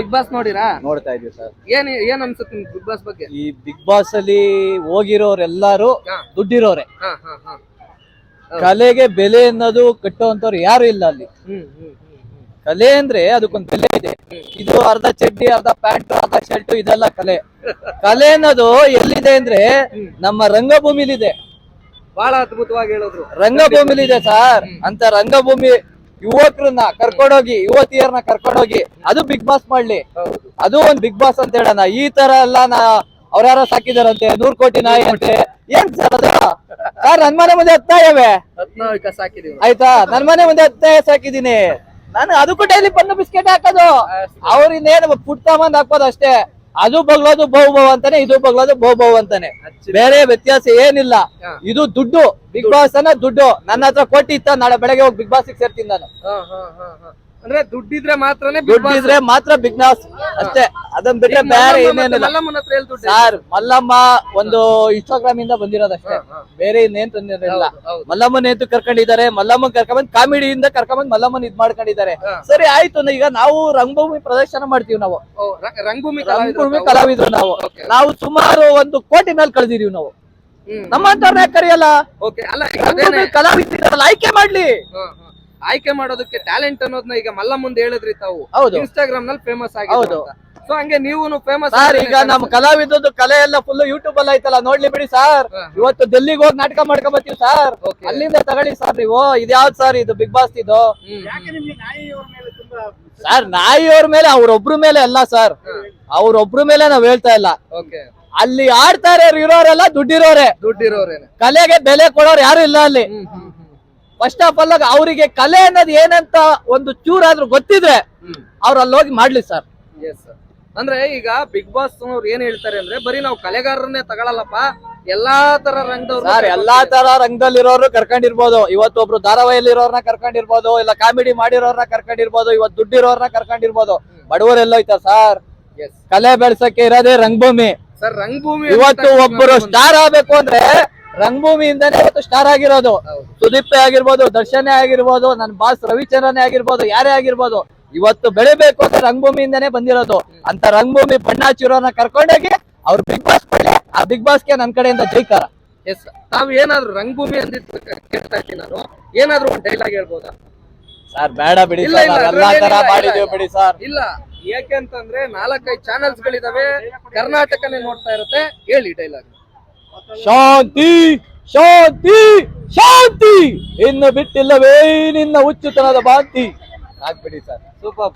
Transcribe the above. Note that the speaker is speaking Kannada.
Big boss ನೋಡಿರಾ? ನೋಡ್ತಾ ಇದೀವಿ ಸರ್. ಏನ್ ಏನ್ ಅನ್ಸುತ್ತೆ ನಿಮ್ಗೆ ಬಿಗ್ ಬಾಸ್ ಬಗ್ಗೆ? ಈ ಬಿಗ್ ಬಾಸ್ ಅಲ್ಲಿ ಹೋಗಿರೋರೆಲ್ಲಾರು. ದುಡ್ಡಿರೋರೆ. ಹಾ ಹಾ ಹಾ. ಕಲೆಗೆ ಬೆಲೆ ಅನ್ನೋದು ಕಟ್ಟುವಂತವ್ರು ಯಾರು ಇಲ್ಲ ಅಲ್ಲಿ. ಹ್ಮ್ ಹ್ಮ್ ಹ್ಮ್ ಹ್ಮ್. ಕಲೆ ಅಂದ್ರೆ ಅದಕ್ಕೊಂದು ಬೆಲೆ ಇದೆ. ಇದು ಅರ್ಧ ಚಡ್ಡಿ ಅರ್ಧ ಪ್ಯಾಂಟ್ ಅರ್ಧ ಶರ್ಟ್ ಇದೆಲ್ಲ ಕಲೆ. ಕಲೆ ಅನ್ನೋದು ಎಲ್ಲಿದೆ ಅಂದ್ರೆ ನಮ್ಮ ರಂಗಭೂಮಿಲಿದೆ. ಬಹಳ ಅದ್ಭುತವಾಗಿ ಹೇಳಿದ್ರು. ರಂಗಭೂಮಿಲಿದೆ ಸರ್. ಅಂತ ರಂಗಭೂಮಿ ಯುವಕರನ್ನ ಕರ್ಕೊಂಡೋಗಿ ಯುವತಿಯರನ್ನ ಕರ್ಕೊಂಡೋಗಿ ಅದು ಬಿಗ್ ಬಾಸ್ ಮಾಡ್ಲಿ. ಅದು ಒಂದ್ ಬಿಗ್ ಬಾಸ್ ಅಂತ ಹೇಳೋಣ. ಈ ತರ ಎಲ್ಲ ನಾ ಅವ್ರ್ಯಾರೋ ಸಾಕಿದಾರಂತೆ ನೂರ್ ಕೋಟಿ ನಾಯಿ ಅಂತೆ. ಏನ್ ಸರ್ ಅದು? ಸರ್ ನನ್ ಮನೆ ಮುಂದೆ ಹತ್ತ ಇವೆ? ಹದಿನಾಲ್ಕು ಸಾಕಿದೀವಿ. ಆಯ್ತಾ? ನನ್ ಮನೆ ಮುಂದೆ ಹತ್ತ ಸಾಕಿದೀನಿ. ನಾನು ಅದು ಕೂಡ ಇಲ್ಲಿ ಪನ್ನು ಬಿಸ್ಕೆಟ್ ಹಾಕೋದು. ಅವ್ರ ಇನ್ನೇನು ಫುಡ್ ತಗೊಂಡ್ ಹಾಕೋದು ಅಷ್ಟೇ. ಅದು ಬಗ್ಲೋದು ಬಹುಭವ ಅಂತಾನೆ ಇದು ಬಗ್ಲೋದು ಬಹುಭವ ಅಂತಾನೆ. ಬೇರೆ ವ್ಯತ್ಯಾಸ ಏನಿಲ್ಲ. ಇದು ದುಡ್ಡು ಬಿಗ್ ಬಾಸ್ ಅನ್ನ ದುಡ್ಡು. ನನ್ನ ಹತ್ರ ಕೋಟಿ ಇತ್ತ ನಾಳೆ ಬೆಳಗ್ಗೆ ಹೋಗಿ ಬಿಗ್ ಬಾಸ್ ಸೇರ್ತೀನಿ ನಾನು. ಅಂದ್ರೆ ದುಡ್ಡಿದ್ರೆ ಮಾತ್ರನೇ ದುಡ್ಡಿದ್ರೆ ಇದ್ರೆ ಮಾತ್ರ ಬಿಗ್ ಬಾಸ್ ಅಷ್ಟೇ. ಅದನ್ ಬಿಟ್ಟರೆ ಬಿಟ್ರೆ ಬೇರೆ ಏನೇನಿಲ್ಲ ಸರ್ ಮಲ್ಲಮ್ಮ ಒಂದು ಇನ್ಸ್ಟಾಗ್ರಾಮ್ ಇಂದ ಬಂದಿರೋದಷ್ಟೇ. ಬೇರೆ ಇನ್ನೇನ್ ತಂದಿರಲಿಲ್ಲ. ಮಲ್ಲಮ್ಮನ್ ನೇತು ಕರ್ಕೊಂಡಿದ್ದಾರೆ. ಮಲ್ಲಮ್ಮನ್ ಕರ್ಕೊಂಡ್ ಕಾಮಿಡಿಯಿಂದ ಕರ್ಕೊಂಡ್ ಮಲ್ಲಮ್ಮನ್ ಇದ್ ಮಾಡ್ಕೊಂಡಿದ್ದಾರೆ. ಸರಿ ಆಯ್ತು. ಈಗ ನಾವು ರಂಗಭೂಮಿ ಪ್ರದರ್ಶನ ಮಾಡ್ತೀವಿ ನಾವು. ರಂಗಭೂಮಿ ರಂಗಭೂಮಿ ಕಲಾವಿದ್ರು ಕಲಾವಿದ್ರು ನಾವು. ನಾವು ಸುಮಾರು ಒಂದು ಕೋಟಿ ಮೇಲೆ ಕಳೆದಿದೀವಿ ನಾವು. ನಮ್ಮ ನಮ್ಮಂತವ್ರನ್ನ ಕರೆಯಲ್ಲ? ಕಲಾವಿದ್ರಲ್ಲ ಆಯ್ಕೆ ಮಾಡ್ಲಿ. ಆಯ್ಕೆ ಮಾಡೋದಕ್ಕೆ ಟ್ಯಾಲೆಂಟ್ ಅನ್ನೋದನ್ನ ಈಗ ಮಲ್ಲ ಮುಂದೆ ಹೇಳಿದ್ರಿ ತಾವು. ಹೌದು. ಇನ್ಸ್ಟಾಗ್ರಾಮ್ನಲ್ಲಿ ಫೇಮಸ್ ಹೌದು. ಆಗಿದೆ ಸೊ ಹಂಗೆ ನೀವು ಫೇಮಸ್ ಸರ್ ಈಗ ನಮ್ಮ ಕಲಾವಿದದ್ದು ಕಲೆ ಎಲ್ಲ ಫುಲ್ ಯೂಟ್ಯೂಬ್ ಅಲ್ಲಿ ಐತಲ್ಲ ನೋಡ್ಲಿ ಬಿಡಿ ಸರ್ ಹಾ. ಇವತ್ತು ಡೆಲ್ಲಿಗೆ ಹೋಗಿ ನಾಟಕ ಮಾಡ್ಕೊಂಡ್ ಬರ್ತೀವಿ ಸರ್ Okay. ಅಲ್ಲಿಂದ ತಗೊಳ್ಳಿ ಸರ್ ನೀವು. ಇದ್ಯಾವ್ದು ಸರ್ ಇದು? ಬಿಗ್ ಬಾಸ್ ಇದು? ಸರ್ ನಾಯಿಯವ್ರ ಮೇಲೆ ಅವ್ರೊಬ್ರ ಮೇಲೆ ಅಲ್ಲ ಸರ್ ಅವ್ರೊಬ್ರ ಮೇಲೆ ನಾವ್ ಹೇಳ್ತಾ ಇಲ್ಲ. ಓಕೆ ಅಲ್ಲಿ ಆಡ್ತಾರೆ ಇರೋರೆಲ್ಲ ದುಡ್ಡಿರೋರೆ. ದುಡ್ಡಿರೋರೇನೆ. ಕಲೆಗೆ ಬೆಲೆ ಕೊಡೋರು ಯಾರು ಇಲ್ಲ ಅಲ್ಲಿ. Hmm hmm hmm. First of all ಅವರಿಗೆ ಕಲೆ ಅನ್ನೋದು ಏನಂತ ಒಂದು ಚೂರಾದ್ರೂ ಗೊತ್ತಿದ್ರೆ ಅವ್ರ ಅಲ್ಲಿ ಹೋಗಿ ಮಾಡ್ಲಿ ಸರ್ ಎಸ್ ಅಂದ್ರೆ ಈಗ ಬಿಗ್ ಬಾಸ್ ಅವ್ರು ಏನ್ ಹೇಳ್ತಾರೆ ಅಂದ್ರೆ ಬರೀ ನಾವು ಕಲೆಗಾರರನ್ನೇ ತಗೊಳಲ್ಲಪ್ಪ ಎಲ್ಲಾ ತರ ರಂಗದವ್ರು ಸರ್ ಎಲ್ಲಾ ತರ ರಂಗದಲ್ಲಿರೋರು ಕರ್ಕೊಂಡಿರ್ಬೋದು. ಇವತ್ತೊಬ್ರು ಧಾರಾವಾಹಿಯಲ್ಲಿರೋರ್ನ ಕರ್ಕೊಂಡಿರ್ಬೋದು ಇಲ್ಲ ಕಾಮಿಡಿ ಮಾಡಿರೋರ್ನ ಕರ್ಕೊಂಡಿರ್ಬೋದು ಇವತ್ತು ದುಡ್ಡಿರೋರ್ನ ಕರ್ಕೊಂಡಿರ್ಬೋದು. ಬಡವರೆಲ್ಲೋಯ್ತಾ ಸರ್ ಎಸ್ ಕಲೆ ಬೆಳ್ಸಕ್ಕೆ ಇರೋದೇ ರಂಗಭೂಮಿ. ಸರ್ ರಂಗಭೂಮಿ ಇವತ್ತು ಒಬ್ಬರು ಸ್ಟಾರ್ ಆಗ್ಬೇಕು ಅಂದ್ರೆ ರಂಗಭೂಮಿಯಿಂದಾನೇ ಇವತ್ತು ಸ್ಟಾರ್ ಆಗಿರೋದು. ಸುದೀಪ್ ಆಗಿರ್ಬೋದು ದರ್ಶನೇ ಆಗಿರ್ಬೋದು ನನ್ನ ಬಾಸ್ ರವಿಚಂದ್ರನೇ ಆಗಿರ್ಬೋದು ಯಾರೇ ಆಗಿರ್ಬೋದು ಇವತ್ತು ಬೆಳಿಬೇಕು ಅಂದ್ರೆ ರಂಗಭೂಮಿಯಿಂದಾನೇ ಬಂದಿರೋದು. ಅಂತ ರಂಗಭೂಮಿ ಬಣ್ಣ ಚಿರೋನ ಕರ್ಕೊಂಡೋಗಿ ಅವ್ರು ಬಿಗ್ ಬಾಸ್ ಪಡ್ಲಿ ಆ ಬಿಗ್ ಬಾಸ್ಗೆ ನನ್ ಕಡೆಯಿಂದ ಜೈಕಾರ. ಎಸ್ ತಾವು ಏನಾದ್ರು ರಂಗಭೂಮಿ ಅಂದಿದ್ದು ಕೇಳ್ತಾ ಇದ್ದೀನಿ ನಾನು. ಏನಾದ್ರು ಒಂದು ಡೈಲಾಗ್ ಹೇಳ್ಬೋದಾ? ಸರ್ ಬೇಡ ಬಿಡಿ ತರ ಮಾಡಿದೀವಿ ಬಿಡಿ ಸರ್ ಇಲ್ಲ. ಯಾಕೆ ಅಂತಂದ್ರೆ ನಾಲ್ಕೈದು ಚಾನೆಲ್ಸ್ ಗಳಿದಾವೆ. ಕರ್ನಾಟಕನೇ ನೋಡ್ತಾ ಇರುತ್ತೆ. ಹೇಳಿ ಡೈಲಾಗ್ ಶಾಂತಿ ಶಾಂತಿ ಶಾಂತಿ. ಇನ್ನು ಬಿಟ್ಟಿಲ್ಲವೇ ನಿನ್ನ ಉಚ್ಚುತನದ ಬಾಂತಿ ಆಗ್ಬಿಡಿ ಸರ್. ಸೂಪರ್